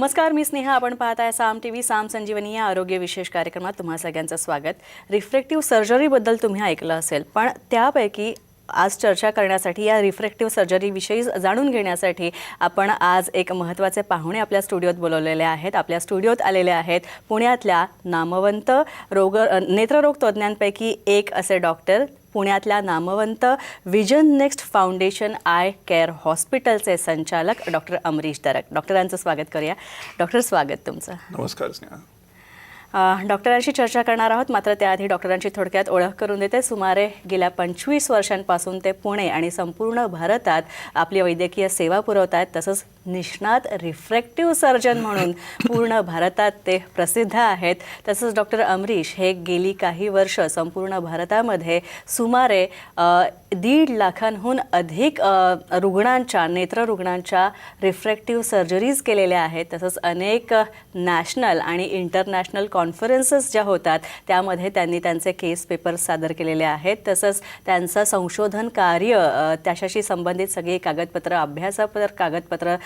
नमस्कार मी स्नेहा. आपण पाहत आहे साम टी व्ही साम संजीवनी या आरोग्य विशेष कार्यक्रमात तुम्हा सगळ्यांचं स्वागत. रिफ्लेक्टिव्ह सर्जरीबद्दल तुम्ही ऐकलं असेल पण त्यापैकी आज चर्चा करण्यासाठी या रिफ्रेक्टिव्ह सर्जरीविषयी जाणून घेण्यासाठी आपण आज एक महत्त्वाचे पाहुणे आपल्या स्टुडिओत बोलवलेले आहेत. आपल्या स्टुडिओत आलेले आहेत पुण्यातल्या नामवंत रोग नेत्ररोग तज्ज्ञांपैकी एक असे डॉक्टर पुण्यातल्या नामवंत vision next foundation eye care हॉस्पिटलचे संचालक डॉक्टर अमरीश दरक. डॉक्टरांचं स्वागत करूया. डॉक्टर स्वागत तुमचं. नमस्कार स्नेहा. डॉक्टरांशी चर्चा करणार आहोत. मात्र त्याआधी डॉक्टरांची थोडक्यात ओळख करून देते. सुमारे गेल्या पंचवीस वर्षांपासून ते पुणे आणि संपूर्ण भारतात आपली वैद्यकीय सेवा पुरवत आहेत तसंच निष्णात रिफ्रॅक्टिव्ह सर्जन म्हणून पूर्ण भारतात ते प्रसिद्ध आहेत. तसंच डॉक्टर अमरीश हे गेली काही वर्ष संपूर्ण भारतामध्ये सुमारे दीड लाखांहून अधिक रुग्णांच्या नेत्ररुग्णांच्या रिफ्रॅक्टिव्ह सर्जरीज केलेल्या आहेत. तसंच अनेक नॅशनल आणि इंटरनॅशनल कॉन्फरन्सेस ज्या होतात त्यामध्ये त्यांनी त्यांचे केस पेपर सादर केलेले आहेत. तसंच त्यांचं संशोधन कार्य त्याच्याशी संबंधित सगळी कागदपत्र अभ्यासापर कागदपत्र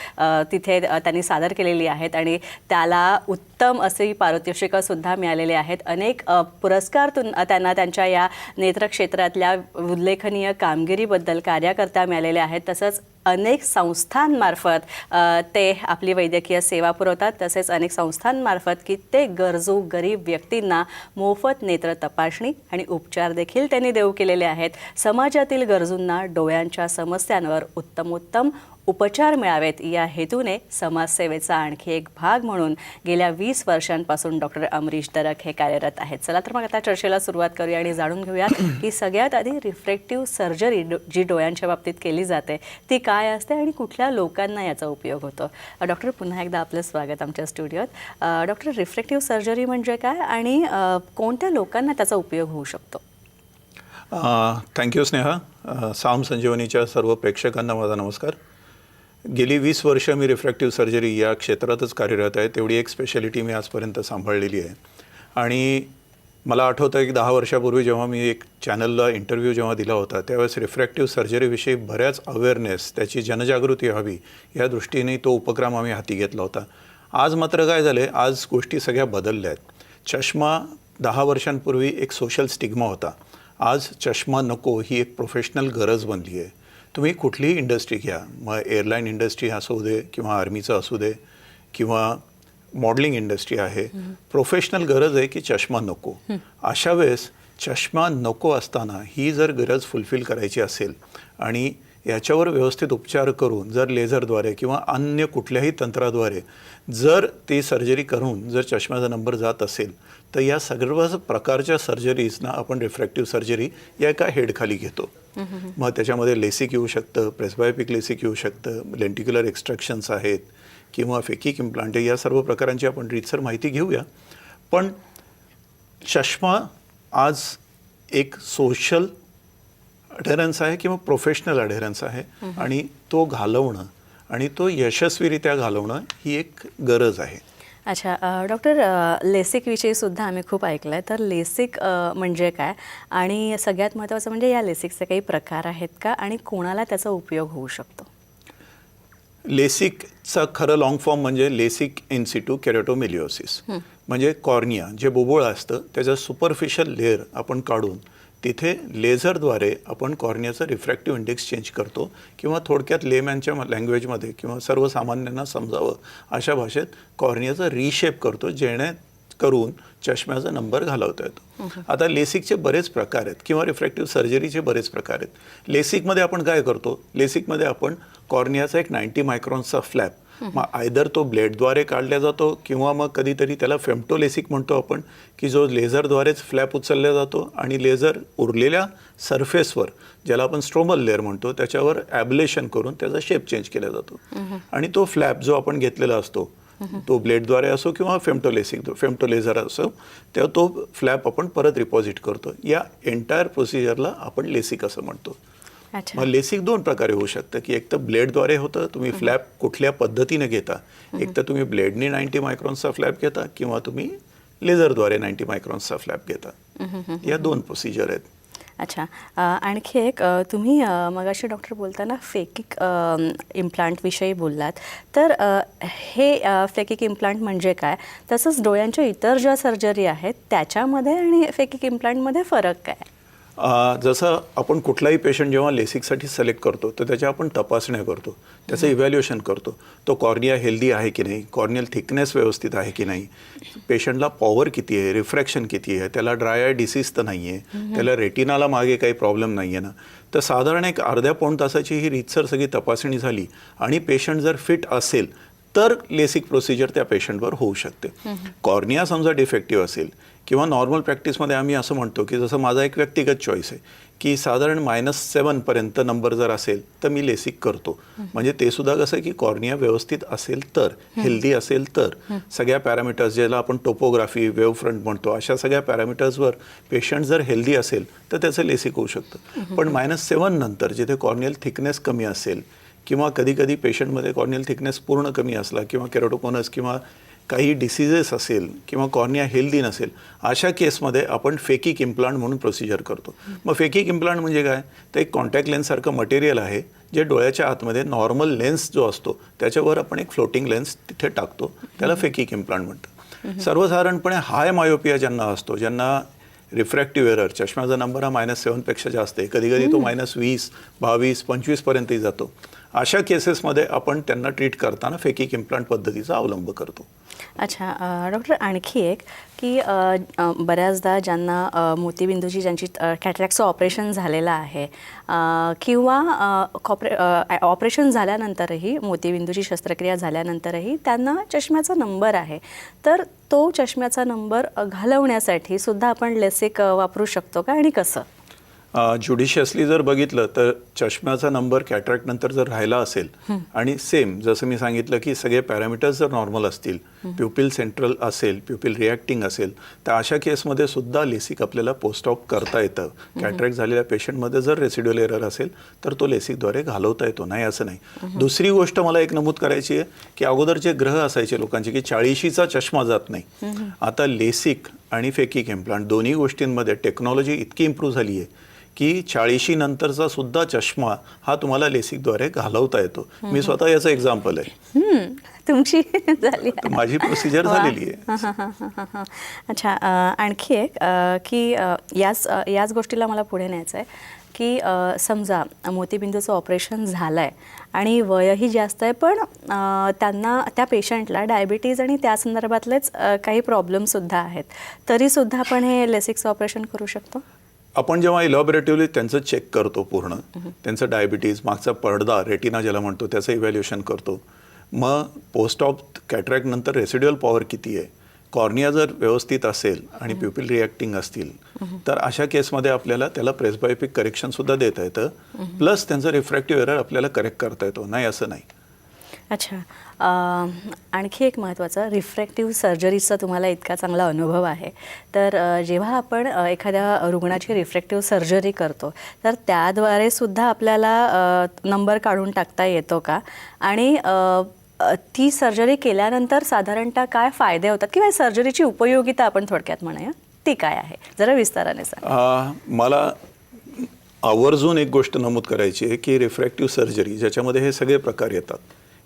तिथे त्यांनी सादर केलेली आहेत आणि त्याला उत्तम असे पारितोषिकंसुद्धा मिळालेले आहेत. अनेक अ, पुरस्कार त्यांना त्यांच्या या नेत्रक्षेत्रातल्या उल्लेखनीय कामगिरीबद्दल कार्यकर्ता मिळालेले आहेत. तसंच अनेक संस्थांमार्फत ते आपली वैद्यकीय सेवा पुरवतात. तसेच अनेक संस्थांमार्फत कित्येक गरजू गरीब व्यक्तींना मोफत नेत्र तपासणी आणि उपचार देखील त्यांनी देऊ केलेले आहेत. समाजातील गरजूंना डोळ्यांच्या समस्यांवर उत्तमोत्तम उपचार मिळावेत. या हेतूने समाजसेवेचा आणखी एक भाग म्हणून गेल्या वीस वर्षांपासून डॉक्टर अमरीश दरक हे कार्यरत आहेत. चला तर मग आता चर्चेला सुरुवात करूया आणि जाणून घेऊया की सगळ्यात आधी रिफ्लेक्टिव्ह सर्जरी जी डोळ्यांच्या बाबतीत केली जाते ती काय असते आणि कुठल्या लोकांना याचा उपयोग होतो? डॉक्टर पुन्हा एकदा आपलं स्वागत आमच्या स्टुडिओत. डॉक्टर रिफ्लेक्टिव्ह सर्जरी म्हणजे काय आणि कोणत्या लोकांना त्याचा उपयोग होऊ शकतो? थँक्यू स्नेहा. साम संजीवनीच्या सर्व प्रेक्षकांना माझा नमस्कार. गेली वीस वर्ष मी रिफ्रॅक्टिव्ह सर्जरी या क्षेत्रातच कार्यरत आहे. तेवढी एक स्पेशालिटी मी आजपर्यंत सांभाळलेली आहे. आणि मला आठवतं की दहा वर्षापूर्वी जेव्हा मी एक चॅनलला इंटरव्ह्यू जेव्हा दिला होता त्यावेळेस रिफ्रॅक्टिव्ह सर्जरीविषयी बऱ्याच अवेअरनेस त्याची जनजागृती व्हावी या दृष्टीने तो उपक्रम आम्ही हाती घेतला होता. आज मात्र काय झालं आज गोष्टी सगळ्या बदलल्या आहेत. चष्मा दहा वर्षांपूर्वी एक सोशल स्टिग्मा होता. आज चष्मा नको ही एक प्रोफेशनल गरज बनली आहे. तुम्ही कुठलीही इंडस्ट्री घ्या. मग एअरलाईन इंडस्ट्री असू दे किंवा आर्मीचं असू दे किंवा मॉडेलिंग इंडस्ट्री आहे. प्रोफेशनल गरज आहे की चष्मा नको. अशा वेळेस चष्मा नको असताना ही जर गरज फुलफिल करायची असेल आणि याच्यावर व्यवस्थित उपचार करून जर लेझरद्वारे किंवा अन्य कुठल्याही तंत्राद्वारे जर ती सर्जरी करून जर चष्म्याचा नंबर जात असेल तर या सर्व प्रकारच्या सर्जरीजना आपण रिफ्रॅक्टिव्ह सर्जरी या एका हेडखाली घेतो. मग त्याच्यामध्ये लेसिक येऊ शकतं प्रेसबायोपिक लेसिक येऊ शकतं लेंटिक्युलर एक्स्ट्रॅक्शन्स आहेत किंवा फेकिक इम्प्लांट या सर्व प्रकारांची आपण रीतसर माहिती घेऊया. पण चष्मा आज एक सोशल अढेरन्स आहे किंवा प्रोफेशनल अढेरन्स आहे आणि तो घालवणं आणि तो यशस्वीरित्या घालवणं ही एक गरज आहे. अच्छा डॉक्टर अ, लेसिकविषयी सुद्धा आम्ही खूप ऐकलं आहे तर लेसिक म्हणजे काय? आणि सगळ्यात महत्त्वाचं म्हणजे या लेसिकचे काही प्रकार आहेत का? आणि कोणाला त्याचा उपयोग होऊ शकतो? लेसिकचा खरं लॉंग फॉर्म म्हणजे लेसिक इन्सिटू केरेटोमिलिओसिस म्हणजे कॉर्निया जे बोबोळ असतं त्याचं सुपरफिशियल लेअर आपण काढून तिथे लेझरद्वारे आपण कॉर्नियाचं रिफ्रॅक्टिव्ह इंडेक्स चेंज करतो किंवा थोडक्यात लेमॅनच्या लँग्वेजमध्ये किंवा सर्वसामान्यांना समजावं अशा भाषेत कॉर्नियाचं रिशेप करतो जेणे करून चष्म्याचा नंबर घालवता येतो. आता लेसिकचे बरेच प्रकार आहेत किंवा रिफ्रॅक्टिव्ह सर्जरीचे बरेच प्रकार आहेत. लेसिकमध्ये आपण काय करतो? लेसिकमध्ये आपण कॉर्नियाचा एक नाईन्टी मायक्रॉन्सचा फ्लॅप मग आयदर तो ब्लेडद्वारे काढला जातो किंवा मग कधीतरी त्याला फेमटोलेसिक म्हणतो आपण की जो लेझरद्वारेच फ्लॅप उचलला जातो आणि लेझर उरलेल्या सरफेसवर ज्याला आपण स्ट्रोमल लेअर म्हणतो त्याच्यावर ॲबलेशन करून त्याचा शेप चेंज केला जातो. आणि तो फ्लॅप जो आपण घेतलेला असतो तो ब्लेडद्वारे असो किंवा फेमटोलेसिक फेमटोलेझर असो तेव्हा तो फ्लॅप आपण परत रिपॉझिट करतो. या एंटायर प्रोसिजरला आपण लेसिक असं म्हणतो. मग लेसिक दोन प्रकारे होऊ शकतं की एक तर ब्लेडद्वारे होतं तुम्ही फ्लॅप कुठल्या पद्धतीने घेता एक तर तुम्ही ब्लेडनी नाईन्टी मायक्रॉन्सचा फ्लॅप घेता किंवा तुम्ही लेझरद्वारे नाईन्टी मायक्रॉन्सचा फ्लॅप घेता. या दोन प्रोसिजर आहेत. अच्छा. आणखी एक तुम्ही मगाशी डॉक्टर बोलताना फेकिक इम्प्लांटविषयी बोललात. तर हे फेकिक इम्प्लांट म्हणजे काय? तसंच डोळ्यांच्या इतर ज्या सर्जरी आहेत त्याच्यामध्ये आणि फेकिक इम्प्लांटमध्ये फरक काय? जसं आपण कुठलाही पेशंट जेव्हा लेसिकसाठी सिलेक्ट करतो तर त्याच्या आपण तपासण्या करतो त्याचं इव्हॅल्युएशन करतो. तो कॉर्निया हेल्दी आहे की नाही कॉर्नियल थिकनेस व्यवस्थित आहे की नाही पेशंटला पॉवर किती आहे रिफ्रॅक्शन किती आहे त्याला ड्राय आय डिसीज तर नाही आहे त्याला रेटिनाला मागे काही प्रॉब्लेम नाही आहे ना. तर साधारण एक अर्ध्या पाऊण तासाची ही रीतसर सगळी तपासणी झाली आणि पेशंट जर फिट असेल तर लेसिक प्रोसिजर त्या पेशंटवर होऊ शकते. कॉर्निया समजा डिफेक्टिव्ह असेल किंवा नॉर्मल प्रॅक्टिसमध्ये आम्ही असं म्हणतो की जसं माझा एक व्यक्तिगत चॉईस आहे की साधारण मायनस सेवनपर्यंत नंबर जर असेल तर मी लेसिक करतो. म्हणजे ते सुद्धा कसं की कॉर्निया व्यवस्थित असेल तर हेल्दी असेल तर सगळ्या पॅरामीटर्स ज्याला आपण टोपोग्राफी वेव्ह फ्रंट म्हणतो अशा सगळ्या पॅरामीटर्सवर पेशंट जर हेल्दी असेल तर त्याचं लेसिक होऊ शकतं. पण मायनस सेवन नंतर जिथे कॉर्नियल थिकनेस कमी असेल किंवा कधी कधी पेशंटमध्ये कॉर्नियल थिकनेस पूर्ण कमी असला किंवा केरोटोकोनस किंवा काही डिसिजेस असेल किंवा कॉर्निया हेल्दी नसेल अशा केसमध्ये आपण फेकिक इम्प्लांट म्हणून प्रोसिजर करतो. मग फेकिक इम्प्लांट म्हणजे काय? तर एक कॉन्टॅक्ट लेन्ससारखं मटेरियल आहे जे डोळ्याच्या आतमध्ये नॉर्मल लेन्स जो असतो त्याच्यावर आपण एक फ्लोटिंग लेन्स तिथे टाकतो. त्याला फेकिक इम्प्लांट म्हणतात. सर्वसाधारणपणे हाय मायोपिया ज्यांना असतो ज्यांना रिफ्रॅक्टिव्ह एरर चष्म्याचा नंबर हा मायनस सेवनपेक्षा जास्त आहे. कधी कधी तो मायनस वीस बावीस पंचवीसपर्यंतही जातो. अशा केसेसमध्ये आपण त्यांना ट्रीट करताना फेकिक इम्प्लांट पद्धतीचा अवलंब करतो. अच्छा डॉक्टर आणखी एक की बऱ्याचदा ज्यांना मोतीबिंदूची ज्यांची कॅटरॅक्सचं ऑपरेशन झालेलं आहे किंवा कॉपरे ऑपरेशन झाल्यानंतरही मोतीबिंदूची शस्त्रक्रिया झाल्यानंतरही त्यांना चष्म्याचा नंबर आहे. तर तो चष्म्याचा नंबर घालवण्यासाठी सुद्धा आपण लेसिक वापरू शकतो का आणि कसं? ज्युडिशियसली जर बघितलं तर चष्म्याचा नंबर कॅटरॅक्ट नंतर जर राहिला असेल आणि सेम जसं मी सांगितलं की सगळे पॅरामीटर्स जर नॉर्मल असतील प्युपिल सेंट्रल असेल प्युपिल रिॲक्टिंग असेल तर अशा केसमध्ये सुद्धा लेसिक आपल्याला पोस्ट ऑप करता येतं. कॅटरॅक्ट झालेल्या पेशंटमध्ये जर रेसिड्युअल एरर असेल तर तो लेसिकद्वारे घालवता येतो. नाही असं नाही. दुसरी गोष्ट मला एक नमूद करायची आहे की अगोदर जे ग्रह असायचे लोकांचे की चाळीशीचा चष्मा जात नाही. आता लेसिक आणि फेकिक इम्प्लांट दोन्ही गोष्टींमध्ये टेक्नॉलॉजी इतकी इम्प्रूव्ह झाली आहे की चाळीशी नंतरचा सुद्धा चष्मा हा तुम्हाला लेसिकद्वारे घालवता येतो. मी स्वतः याचं एक्झाम्पल आहे. तुमची झाली माझी प्रोसिजर. झालेली आहे. अच्छा आणखी एक की याच याच गोष्टीला मला पुढे न्यायचं आहे की समजा मोतीबिंदूचं ऑपरेशन झालं आहे आणि वयही जास्त आहे पण त्यांना त्या पेशंटला डायबिटीज आणि त्या संदर्भातलेच काही प्रॉब्लेमसुद्धा आहेत. तरीसुद्धा आपण हे लेसिक्स ऑपरेशन करू शकतो? आपण जेव्हा इलॉबरेटिव्हली त्यांचं चेक करतो पूर्ण त्यांचं डायबिटीज मागचा पडदा रेटिना ज्याला म्हणतो त्याचं इव्हॅल्युएशन करतो. मग पोस्ट ऑफ कॅटरॅक्ट नंतर रेसिड्युअल पॉवर किती आहे? कॉर्निया जर व्यवस्थित असेल आणि प्युपिल रिॲक्टिंग असतील तर अशा केसमध्ये आपल्याला त्याला प्रेसबायोपिक करेक्शनसुद्धा देता येतं. प्लस त्यांचं रिफ्रॅक्टिव्ह एरर आपल्याला करेक्ट करता येतो. नाही असं नाही. अच्छा. अ, आणखी एक महत्त्वाचं रिफ्रॅक्टिव्ह सर्जरीचा तुम्हाला इतका चांगला अनुभव आहे. तर अ, जेव्हा आपण अ, एखाद्या रुग्णाची रिफ्रॅक्टिव्ह सर्जरी करतो तर त्याद्वारे सुद्धा आपल्याला नंबर काढून टाकता येतो का? आणि अ, अ, ती सर्जरी केल्यानंतर साधारणतः काय फायदे होतात? किंवा सर्जरीची उपयोगिता आपण थोडक्यात म्हणूया. ती काय आहे? जरा विस्ताराने सांग. आ, मला आवर्जून एक गोष्ट नमूद करायची आहे की रिफ्रॅक्टिव्ह सर्जरी ज्याच्यामध्ये हे सगळे प्रकार येतात.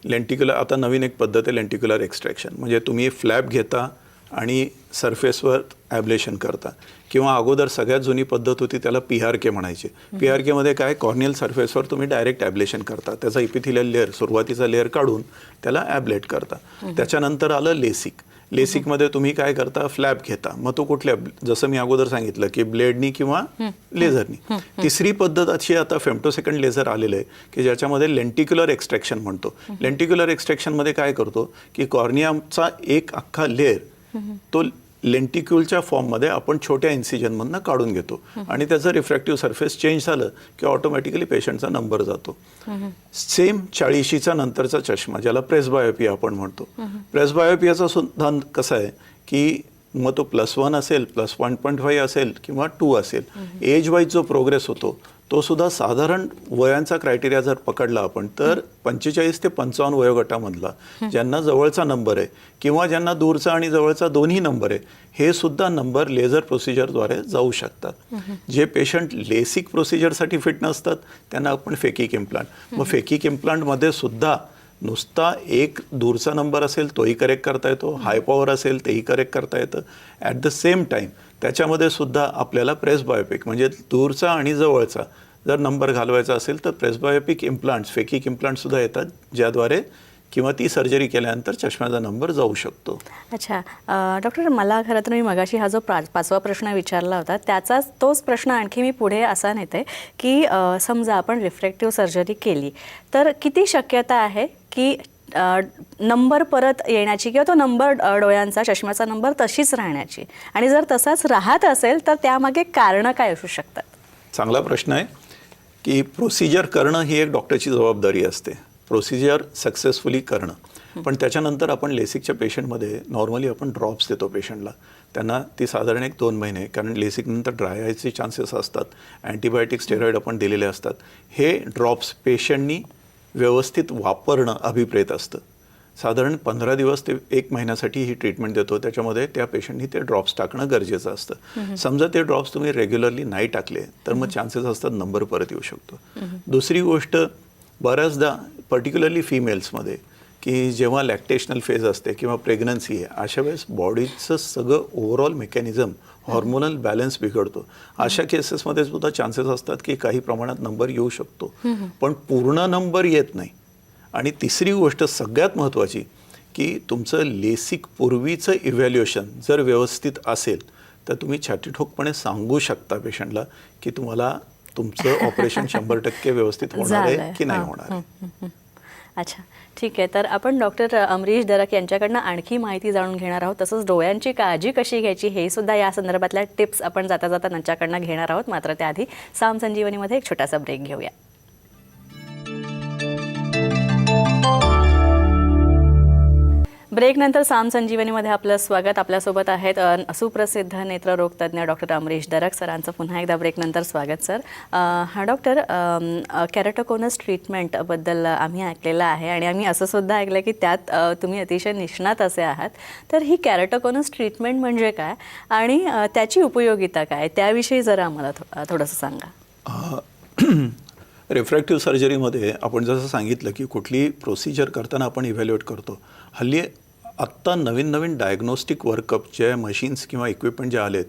लेंटिक्युलर आता नवीन एक पद्धत आहे लेंटिक्युलर एक्स्ट्रॅक्शन म्हणजे तुम्ही फ्लॅप घेता आणि सरफेसवर ॲब्लेशन करता. किंवा अगोदर सगळ्यात जुनी पद्धत होती त्याला पी आर के म्हणायचे. पी आर केमध्ये काय? कॉर्नियल सरफेसवर तुम्ही डायरेक्ट ॲब्लेशन करता. त्याचा इपिथिलियल लेअर सुरुवातीचा लेअर काढून त्याला ॲब्लेट करता. त्याच्यानंतर आलं लेसिक लेसिकमध्ये तुम्ही काय करता? फ्लॅप घेता. मग तो कुठल्या जसं मी अगोदर सांगितलं की ब्लेडनी किंवा लेझरनी. तिसरी पद्धत अशी आता फेमटोसेकंड लेझर आलेलं आहे की ज्याच्यामध्ये लेंटिक्युलर एक्स्ट्रॅक्शन म्हणतो. लेंटिक्युलर एक्स्ट्रॅक्शनमध्ये काय करतो? की कॉर्नियाचा एक अख्खा लेअर तो लेंटिक्युलच्या फॉर्ममध्ये आपण छोट्या इन्सिजनमधनं काढून घेतो. आणि त्याचं रिफ्रॅक्टिव्ह सरफेस चेंज झालं की ऑटोमॅटिकली पेशंटचा नंबर जातो. सेम चाळीशीचा नंतरचा चष्मा ज्याला प्रेसबायोपिया आपण म्हणतो. प्रेसबायोपियाचा सुद्धा कसं आहे की मग तो प्लस वन असेल प्लस वन पॉईंट फाईव्ह असेल किंवा टू असेल एज वाईज जो प्रोग्रेस होतो तो सुद्धा साधारण वयांचा क्रायटेरिया जर पकडला आपण तर पंचेचाळीस ते पंचावन्न वयोगटामधला ज्यांना जवळचा नंबर आहे किंवा ज्यांना दूरचा आणि जवळचा दोन्ही नंबर आहे हे सुद्धा नंबर लेझर प्रोसिजरद्वारे जाऊ शकतात. जे पेशंट लेसिक प्रोसिजरसाठी फिट नसतात त्यांना आपण फेकिक इम्प्लांट मग फेकिक इम्प्लांटमध्ये सुद्धा नुसता एक दूरचा नंबर असेल तोही करेक्ट करता येतो. हाय पॉवर असेल तेही करेक्ट करता येतं. ॲट द सेम टाईम त्याच्यामध्ये सुद्धा आपल्याला प्रेस बायोपिक म्हणजे दूरचा आणि जवळचा जर नंबर घालवायचा असेल तर प्रेस बायोपिक इम्प्लांट्स फेकिक इम्प्लांटसुद्धा येतात ज्याद्वारे किंवा ती सर्जरी केल्यानंतर चष्म्याचा नंबर जाऊ शकतो. अच्छा डॉक्टर मला खरं तर मी मगाशी हा जो पाचवा प्रश्न विचारला होता त्याचाच तोच प्रश्न आणखी मी पुढे असा नेते की समजा आपण रिफ्रॅक्टिव्ह सर्जरी केली तर किती शक्यता आहे की नंबर परत येण्याची किंवा तो नंबर डोळ्यांचा चष्म्याचा नंबर तशीच राहण्याची? आणि जर तसाच राहत असेल तर त्यामागे कारणं काय असू शकतात? चांगला प्रश्न आहे की प्रोसिजर करणं ही एक डॉक्टरची जबाबदारी असते. प्रोसिजर सक्सेसफुली करणं. पण त्याच्यानंतर आपण लेसिकच्या पेशंटमध्ये नॉर्मली आपण ड्रॉप्स देतो पेशंटला त्यांना ती साधारण एक दोन महिने कारण लेसिकनंतर ड्राय आयचे चान्सेस असतात. अँटीबायोटिक स्टेरॉइड आपण दिलेले असतात. हे ड्रॉप्स पेशंटनी व्यवस्थित वापरणं अभिप्रेत असतं. साधारण पंधरा दिवस ते एक महिन्यासाठी ही ट्रीटमेंट देतो. त्याच्यामध्ये त्या पेशंटनी ते ड्रॉप्स टाकणं गरजेचं असतं. समजा ते ड्रॉप्स तुम्ही रेग्युलरली नाही टाकले तर मग चान्सेस असतात नंबर परत येऊ शकतो. दुसरी गोष्ट बऱ्याचदा पर्टिक्युलरली फिमेल्समध्ये की जेव्हा लॅक्टेशनल फेज असते किंवा प्रेग्नन्सी आहे अशा वेळेस बॉडीचं सगळं ओव्हरऑल मेकॅनिझम हॉर्मोनल बॅलन्स बिघडतो. अशा केसेसमध्ये सुद्धा चान्सेस असतात की काही प्रमाणात नंबर येऊ शकतो. पण पूर्ण नंबर येत नाही. आणि तिसरी गोष्ट सगळ्यात महत्त्वाची की तुमचं लेसिक पूर्वीचं इव्हॅल्युएशन जर व्यवस्थित असेल तर तुम्ही छातीठोकपणे सांगू शकता पेशंटला की तुम्हाला तुमचं ऑपरेशन शंभर टक्के व्यवस्थित होणार आहे. की नाही. होणार आहे. अच्छा ठीक आहे तर आपण डॉक्टर अमरीश दरक यांच्याकडनं आणखी माहिती जाणून घेणार आहोत तसंच डोळ्यांची काळजी कशी घ्यायची हे सुद्धा या संदर्भातल्या टिप्स आपण जाता जाता त्यांच्याकडनं घेणार आहोत मात्र त्याआधी साम संजीवनीमध्ये एक छोटासा ब्रेक घेऊया ब्रेकनंतर साम संजीवनीमध्ये आपलं स्वागत. आपल्यासोबत आहेत सुप्रसिद्ध नेत्ररोग तज्ज्ञ डॉक्टर अमरीश दरक सरांचं पुन्हा एकदा ब्रेकनंतर स्वागत सर. हा डॉक्टर कॅरेटोकोनस ट्रीटमेंटबद्दल आम्ही ऐकलेलं आहे आणि आम्ही असं सुद्धा ऐकलं की त्यात तुम्ही अतिशय निष्णात असे आहात. तर ही कॅरेटोकोनस ट्रीटमेंट म्हणजे काय आणि त्याची उपयोगिता काय? त्याविषयी जरा आम्हाला थो- थोडंसं सांगा. रिफ्रॅक्टिव्ह सर्जरीमध्ये आपण जसं सांगितलं की कुठली प्रोसिजर करताना आपण इव्हॅल्युएट करतो. हल्ली आत्ता नवीन नवीन डायग्नोस्टिक वर्कअप जे मशीन्स किंवा इक्विपमेंट जे आलेत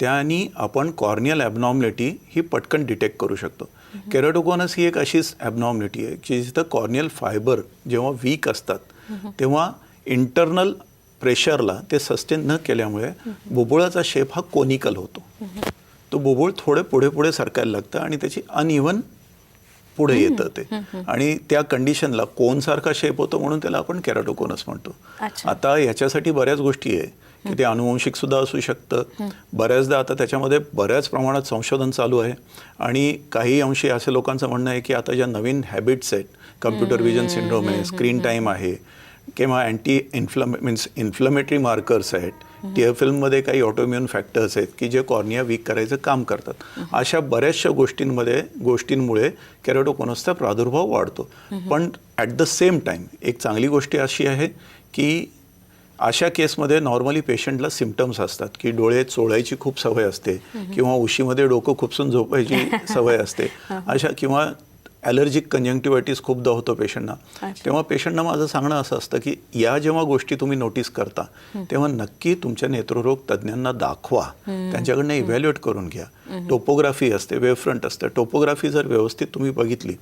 त्यांनी आपण कॉर्नियल ॲबनॉर्मलिटी ही पटकन डिटेक्ट करू शकतो. केराटोकोनस ही एक अशीच ॲबनॉर्मलिटी आहे की जिथं कॉर्नियल फायबर जेव्हा वीक असतात तेव्हा इंटरनल प्रेशरला ते सस्टेन न केल्यामुळे बुबुळाचा शेप हा कोनिकल होतो. तो बुबुळ थोडे पुढे पुढे सरकायला लागतं आणि त्याची अनइव्हन पुढे येतं ते. आणि त्या कंडिशनला कोनसारखा शेप होतो म्हणून त्याला आपण कॅराटोकोनस म्हणतो. अच्छा. आता याच्यासाठी बऱ्याच गोष्टी आहे की ते अनुवंशिक सुद्धा असू शकतं. बऱ्याचदा आता त्याच्यामध्ये बऱ्याच प्रमाणात संशोधन चालू आहे. आणि काही अंशी असे लोकांचं म्हणणं आहे की आता ज्या नवीन हॅबिट्स आहेत कम्प्युटर विजन सिंड्रोम आहे स्क्रीन टाईम आहे किंवा anti inflam means inflammatory markers आहेत टिअर फिल्ममध्ये काही ऑटोम्युन फॅक्टर्स आहेत की जे कॉर्निया वीक करायचं काम करतात. अशा बऱ्याचशा गोष्टींमध्ये गोष्टींमुळे कॅरोटोकोनसचा प्रादुर्भाव वाढतो. पण ॲट द सेम टाईम एक चांगली गोष्ट अशी आहे की अशा केसमध्ये नॉर्मली पेशंटला सिमटम्स असतात की डोळे चोळायची खूप सवय असते किंवा उशीमध्ये डोकं खुपसून झोपायची सवय असते अशा किंवा ॲलर्जिक कंजंक्टिव्हायटिस खूपदा होतो पेशंटना. तेव्हा पेशंटना माझं सांगणं असं असतं की या जेव्हा गोष्टी तुम्ही नोटीस करता तेव्हा नक्की तुमच्या नेत्ररोग तज्ज्ञांना दाखवा. त्यांच्याकडनं इव्हॅल्युएट करून घ्या. टोपोग्राफी असते वेवफ्रंट असते. टोपोग्राफी जर व्यवस्थित तुम्ही बघितली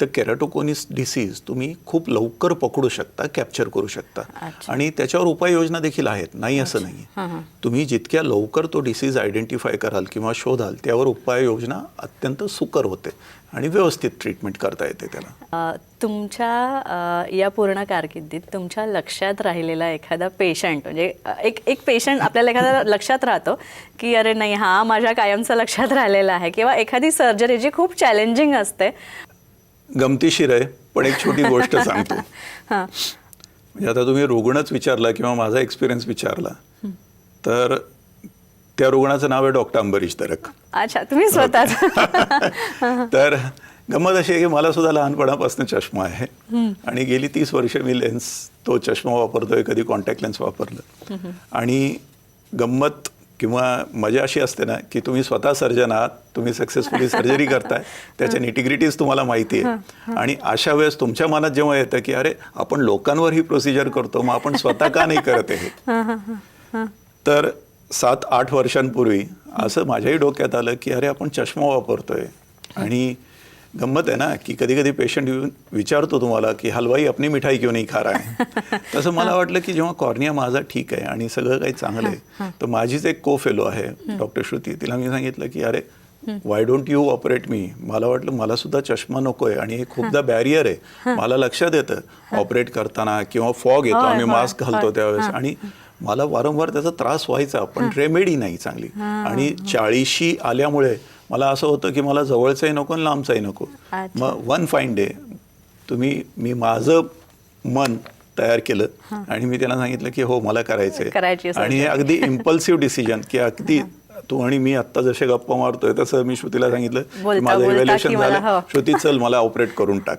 तर केराटोकोनिस डिसीज तुम्ही खूप लवकर पकडू शकता कॅप्चर करू शकता. आणि त्याच्यावर उपाययोजना देखील आहेत. नाही असं नाही तुम्ही जितक्या लवकर तो डिसीज आयडेंटिफाय कराल किंवा शोधाल त्यावर उपाययोजना अत्यंत सुकर होते आणि व्यवस्थित ट्रीटमेंट करता येते त्याला. तुमच्या या पूर्ण कारकिर्दीत तुमच्या लक्षात राहिलेला एखादा पेशंट म्हणजे एक एक पेशंट आपल्याला एखादा लक्षात राहतो की अरे नाही हा माझ्या कायमचा लक्षात राहिलेला आहे किंवा एखादी सर्जरी जी खूप चॅलेंजिंग असते गमतीशीर आहे पण एक छोटी गोष्ट सांगतो. हां. म्हणजे आता तुम्ही रुग्णच विचारला किंवा माझा एक्सपिरियन्स विचारला तर त्या रुग्णाचं नाव आहे डॉक्टर अंबरीश दरक. अच्छा तुम्ही स्वतःच. तर गंमत अशी आहे की मला सुद्धा लहानपणापासून चष्मा आहे आणि गेली तीस वर्ष मी लेन्स तो चष्मा वापरतोय कधी कॉन्टॅक्ट लेन्स वापरलं. आणि गंमत किंवा मजा अशी असते ना की तुम्ही स्वतः सर्जन आहात तुम्ही सक्सेसफुली सर्जरी करताय त्याच्या निटिग्रिटीज तुम्हाला माहिती आहे. आणि अशा वेळेस तुमच्या मनात जेव्हा येतं की अरे आपण लोकांवर ही प्रोसिजर करतो मग आपण स्वतः का नाही करत आहे? तर सात आठ वर्षांपूर्वी असं माझ्याही डोक्यात आलं की अरे आपण चष्मा वापरतोय. आणि गंमत आहे ना की कधी कधी पेशंट येऊन विचारतो तुम्हाला की हलवाई अपनी मिठाई क्यों नाही खा रहा तसं मला वाटलं की जेव्हा कॉर्निया माझा ठीक आहे आणि सगळं काही चांगलं आहे तर माझीच एक को फेलो आहे डॉक्टर श्रुती. तिला मी सांगितलं की अरे वाय डोंट यू ऑपरेट मी मला वाटलं मला सुद्धा चष्मा नको आहे आणि हे खूपदा बॅरियर आहे. मला लक्षात येतं ऑपरेट करताना किंवा फॉग येतो आम्ही मास्क घालतो. त्यावेळेस. आणि मला वारंवार त्याचा त्रास व्हायचा पण रेमेडी नाही चांगली. आणि चाळीशी आल्यामुळे मला असं होतं की मला जवळचंही नको आणि लांबचंही नको. मग वन फाईन डे तुम्ही मी माझं मन तयार केलं आणि मी त्यांना सांगितलं की हो मला करायची करायचंय आणि हे अगदी इम्पल्सिव्ह डिसिजन की अगदी तू आणि मी आत्ता जसे गप्पा मारतोय तसं मी श्रुतीला सांगितलं माझं इव्हॅल्युएशन हो. झालं. हवं. श्रुती चल मला ऑपरेट करून टाक.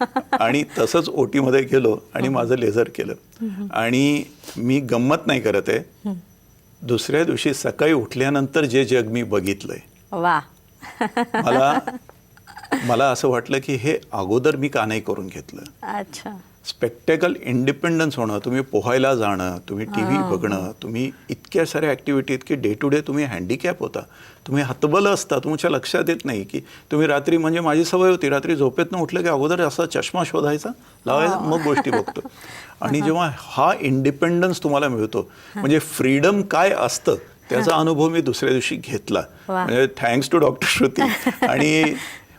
आणि तसंच ओटी मध्ये गेलो आणि माझं लेझर केलं. आणि मी गंमत नाही करत आहे. दुसऱ्या दिवशी सकाळी उठल्यानंतर जे जग मी बघितलंय. वा. मला मला असं वाटलं की हे अगोदर मी का नाही करून घेतलं? अच्छा. स्पेक्टेकल इंडिपेंडन्स होणं तुम्ही पोहायला जाणं तुम्ही टी व्ही बघणं तुम्ही इतक्या साऱ्या ॲक्टिव्हिटीत की डे टू डे तुम्ही हँडिकॅप होता. तुम्ही हतबल असता तुमच्या लक्षात येत नाही की तुम्ही रात्री म्हणजे माझी सवय होती रात्री झोपेतनं उठलं की अगोदर असा चष्मा शोधायचा लावायचा मग गोष्टी बघतो. आणि जेव्हा हा इंडिपेंडन्स तुम्हाला मिळतो म्हणजे फ्रीडम काय असतं त्याचा अनुभव मी दुसऱ्या दिवशी घेतला. म्हणजे थँक्स टू डॉक्टर श्रुती. आणि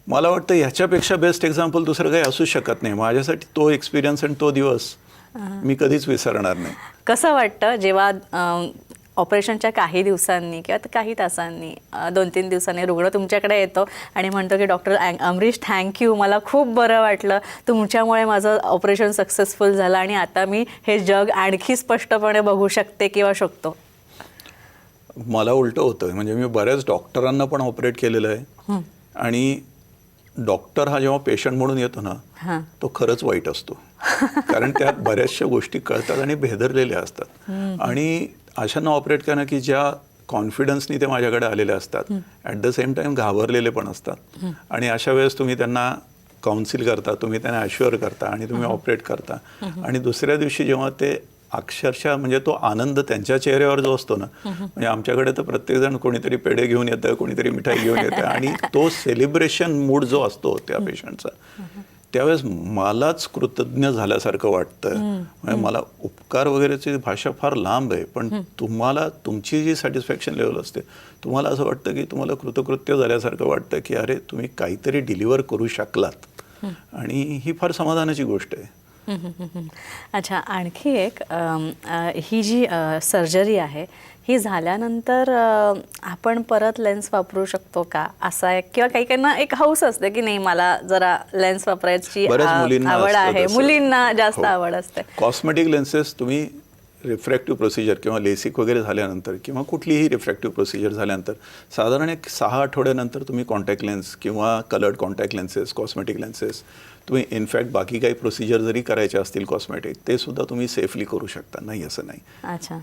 मला वाटतं ह्याच्यापेक्षा बेस्ट एक्झाम्पल दुसरं काही असू शकत नाही. माझ्यासाठी तो एक्सपिरियन्स आणि तो दिवस मी कधीच विसरणार नाही. कसं वाटतं जेव्हा ऑपरेशनच्या काही दिवसांनी किंवा काही तासांनी दोन तीन दिवसांनी रुग्ण तुमच्याकडे येतो आणि म्हणतो की डॉक्टर अमरीश थँक्यू मला खूप बरं वाटलं. तुमच्यामुळे माझं ऑपरेशन सक्सेसफुल झालं आणि आता मी हे जग आणखी स्पष्टपणे बघू शकते किंवा शकतो. मला उलटं होतं म्हणजे मी बऱ्याच डॉक्टरांना पण ऑपरेट केलेलं आहे. आणि डॉक्टर हा जेव्हा पेशंट म्हणून येतो ना तो खरंच वाईट असतो. कारण त्यात बऱ्याचशा गोष्टी कळतात आणि भेदरलेल्या असतात. आणि अशांना ऑपरेट करणं की ज्या कॉन्फिडन्सनी ते माझ्याकडे आलेले असतात. ॲट द सेम टाइम घाबरलेले पण असतात. आणि अशा वेळेस तुम्ही त्यांना काउन्सिल करता तुम्ही त्यांना ॲश्युअर करता आणि तुम्ही ऑपरेट करता. आणि दुसऱ्या दिवशी जेव्हा ते अक्षरशः म्हणजे तो आनंद त्यांच्या चेहऱ्यावर जो असतो ना म्हणजे आमच्याकडे तर प्रत्येकजण कोणीतरी पेढे घेऊन येतं कोणीतरी मिठाई घेऊन येतं आणि तो सेलिब्रेशन मूड जो असतो त्या पेशंटचा त्यावेळेस मलाच कृतज्ञ झाल्यासारखं वाटतं. म्हणजे मला उपकार वगैरेची भाषा फार लांब आहे पण तुम्हाला तुमची जी सॅटिस्फॅक्शन लेवल असते तुम्हाला असं वाटतं की तुम्हाला कृतकृत्य झाल्यासारखं वाटतं की अरे तुम्ही काहीतरी डिलिव्हर करू शकलात. आणि ही फार समाधानाची गोष्ट आहे. अच्छा आणखी एक अम, अ, ही जी सर्जरी आहे ही झाल्यानंतर अ, आपण परत लेन्स वापरू शकतो का असा एक किंवा काही काहींना एक हाऊस असते की नाही मला जरा लेन्स वापरायची बऱ्याच मुलींना आवड असतं आहे तसं. मुलींना जास्त हो. आवड असते कॉस्मेटिक लेन्सेस तुम्ही रिफ्रॅक्टिव्ह प्रोसिजर किंवा लेसिक वगैरे झाल्यानंतर किंवा कुठलीही रिफ्रॅक्टिव्ह प्रोसिजर झाल्यानंतर साधारण एक सहा आठवड्यानंतर तुम्ही कॉन्टॅक्ट लेन्स किंवा coloured contact lenses cosmetic lenses तुम्ही इनफॅक्ट बाकी काही प्रोसिजर जरी करायचे असतील कॉस्मेटिक ते सुद्धा तुम्ही सेफली करू शकता. नाही असं नाही.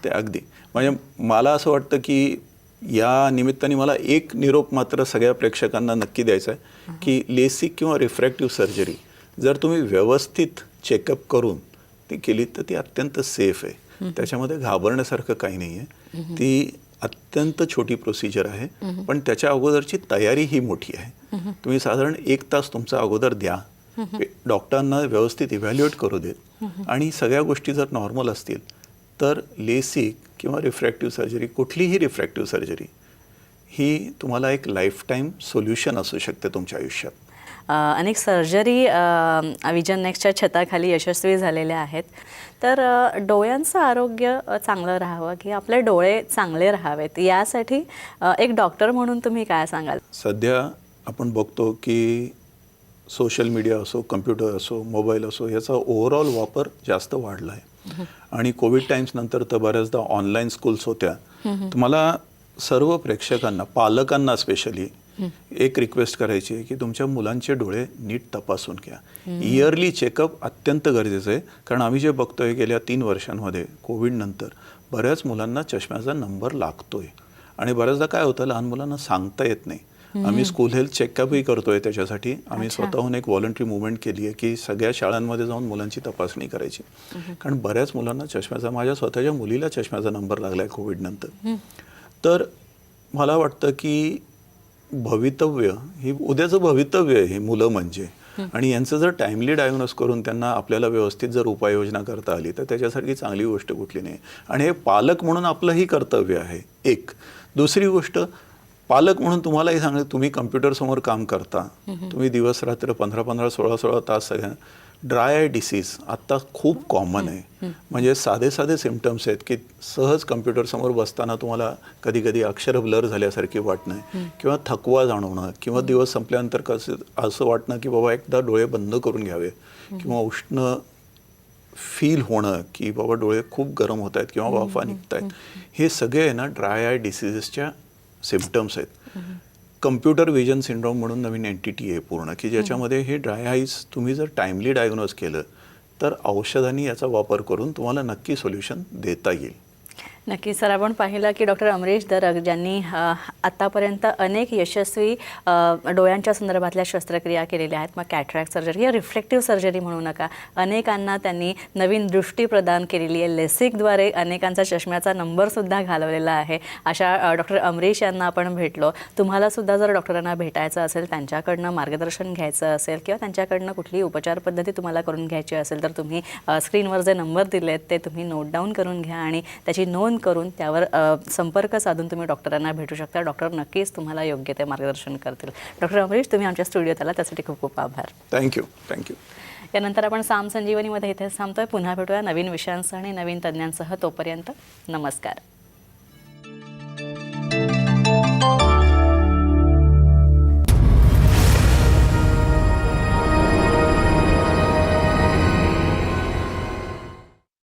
ते अगदी. म्हणजे मला असं वाटतं की या निमित्ताने मला एक निरोप मात्र सगळ्या प्रेक्षकांना नक्की द्यायचा आहे की लेसिक किंवा रिफ्रॅक्टिव्ह सर्जरी जर तुम्ही व्यवस्थित चेकअप करून ती केली तर ती अत्यंत सेफ आहे. त्याच्यामध्ये घाबरण्यासारखं काही नाही आहे. ती अत्यंत छोटी प्रोसिजर आहे. पण त्याच्या अगोदरची तयारी ही मोठी आहे. तुम्ही साधारण एक तास तुमचा अगोदर द्या. डॉक्टरांना व्यवस्थित इव्हॅल्युएट करू देत. आणि सगळ्या गोष्टी जर नॉर्मल असतील तर लेसिक किंवा रिफ्रॅक्टिव्ह सर्जरी कुठलीही रिफ्रॅक्टिव्ह सर्जरी ही तुम्हाला एक लाईफ टाईम सोल्युशन असू शकते तुमच्या आयुष्यात. अनेक सर्जरी विजन नेक्स्टच्या छताखाली यशस्वी झालेल्या आहेत. तर डोळ्यांचं आरोग्य चांगलं राहावं की आपले डोळे चांगले राहावेत यासाठी एक डॉक्टर म्हणून तुम्ही काय सांगाल? सध्या आपण बघतो की सोशल मीडिया असो कम्प्युटर असो मोबाईल असो याचा ओव्हरऑल वापर जास्त वाढला आहे आणि कोविड टाईम्स नंतर तर बऱ्याचदा ऑनलाईन स्कूल्स होत्या. तर मला सर्व प्रेक्षकांना पालकांना स्पेशली एक रिक्वेस्ट करायची आहे की तुमच्या मुलांचे डोळे नीट तपासून घ्या. इयरली चेकअप अत्यंत गरजेचं आहे. कारण आम्ही जे बघतोय गेल्या तीन वर्षांमध्ये कोविड नंतर बऱ्याच मुलांना चष्म्याचा नंबर लागतोय. आणि बऱ्याचदा काय होतं लहान मुलांना सांगता येत नाही. आम्ही स्कूल हेल्थ चेकअपही करतोय त्याच्यासाठी. आम्ही स्वतःहून एक व्हॉलंटरी मुवमेंट केली आहे की सगळ्या शाळांमध्ये जाऊन मुलांची तपासणी करायची. कारण बऱ्याच मुलांना चष्म्याचा माझ्या स्वतःच्या मुलीला चष्म्याचा नंबर लागला आहे कोविडनंतर तर मला वाटतं की भवितव्य ही उद्याचं भवितव्य आहे हे मुलं म्हणजे. आणि यांचं जर टाइमली डायग्नोस करून त्यांना आपल्याला व्यवस्थित जर उपाययोजना करता आली तर त्याच्यासारखी चांगली गोष्ट कुठली नाही. आणि हे पालक म्हणून आपलंही कर्तव्य आहे एक. दुसरी गोष्ट पालक म्हणून तुम्हालाही सांगेल तुम्ही कम्प्युटरसमोर काम करता तुम्ही दिवस रात्र पंधरा पंधरा सोळा सोळा तास सगळ्या ड्राय आय डिसीज आत्ता खूप कॉमन आहे. म्हणजे साधे साधे सिमटम्स आहेत की सहज कम्प्युटरसमोर बसताना तुम्हाला कधी कधी अक्षर ब्लर झाल्यासारखी वाटणं किंवा थकवा जाणवणं किंवा दिवस संपल्यानंतर कसं असं वाटणं की बाबा एकदा डोळे बंद करून घ्यावे. किंवा उष्ण फील होणं की बाबा डोळे खूप गरम होत आहेत किंवा वाफा निघत आहेत हे सगळे आहे ना ड्राय आय डिसिजेसच्या सिम्पटम्स आहेत. कम्प्युटर विजन सिंड्रोम म्हणून नवीन एंटिटी आहे पूर्ण की ज्याच्यामध्ये हे ड्राय आईज तुम्ही जर टाइमली डायग्नोज केलं तर औषधांनी याचा वापर करून तुम्हाला नक्की सोल्युशन देता येईल. नक्की सर आपण पाहिलं की डॉक्टर अमरीश दरग ज्यांनी आतापर्यंत आत्तापर्यंत अनेक यशस्वी डोळ्यांच्या संदर्भातल्या शस्त्रक्रिया केलेल्या आहेत. मग कॅटरॅक सर्जरी किंवा रिफ्लेक्टिव्ह सर्जरी म्हणू नका. अनेकांना त्यांनी नवीन दृष्टी प्रदान केलेली आहे. लेसिकद्वारे अनेकांचा चष्म्याचा नंबरसुद्धा घालवलेला आहे. अशा डॉक्टर अमरीश यांना आपण भेटलो. तुम्हालासुद्धा जर डॉक्टरांना भेटायचं असेल त्यांच्याकडनं मार्गदर्शन घ्यायचं असेल किंवा त्यांच्याकडनं कुठली उपचार पद्धती तुम्हाला करून घ्यायची असेल तर तुम्ही स्क्रीनवर जे नंबर दिलेत ते तुम्ही नोट डाऊन करून घ्या आणि त्याची नोंद फोन करून त्यावर संपर्क साधून तुम्ही डॉक्टरांना भेटू शकता. डॉक्टर नक्कीच तुम्हाला योग्य ते मार्गदर्शन करतील. डॉक्टर अमरीश तुम्ही आमच्या स्टुडिओत आला त्यासाठी खूप खूप आभार. थँक्यू थँक्यू यानंतर आपण साम संजीवनीमध्ये इथेच थांबतोय. पुन्हा भेटूया नवीन विषयांसह आणि नवीन तज्ज्ञांसह तोपर्यंत नमस्कार.